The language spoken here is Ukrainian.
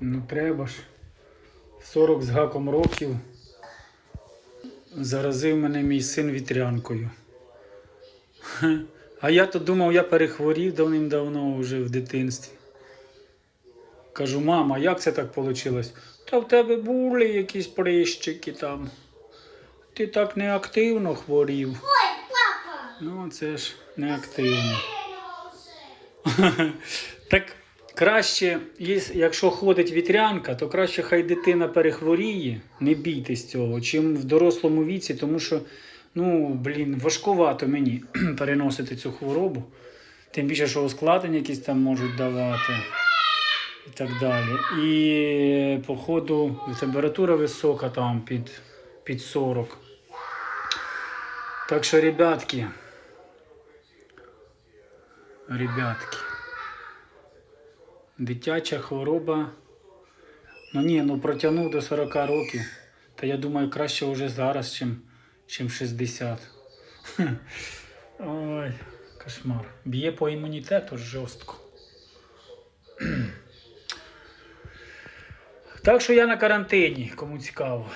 Ну треба ж. 40 з гаком років заразив мене мій син вітрянкою. А я то думав, я перехворів давним-давно вже в дитинстві. Кажу, мама, як це так вийшло? Та в тебе були якісь прищики там. Ти так неактивно хворів. Ой, папа! Ну, це ж неактивно. так краще, якщо ходить вітрянка, то краще хай дитина перехворіє, не бійтесь цього, чим в дорослому віці, тому що, ну, блін, важкувато мені переносити цю хворобу. Тим більше, що ускладнення якісь там можуть давати і так далі. І, походу, температура висока там під, під 40. Так що, ребятки, ребятки, дитяча хвороба. Ну ні, ну протягнув до 40 років. Та я думаю, краще вже зараз, чим, чим 60. Ой, кошмар. Б'є по імунітету жорстко. Так що я на карантині, кому цікаво.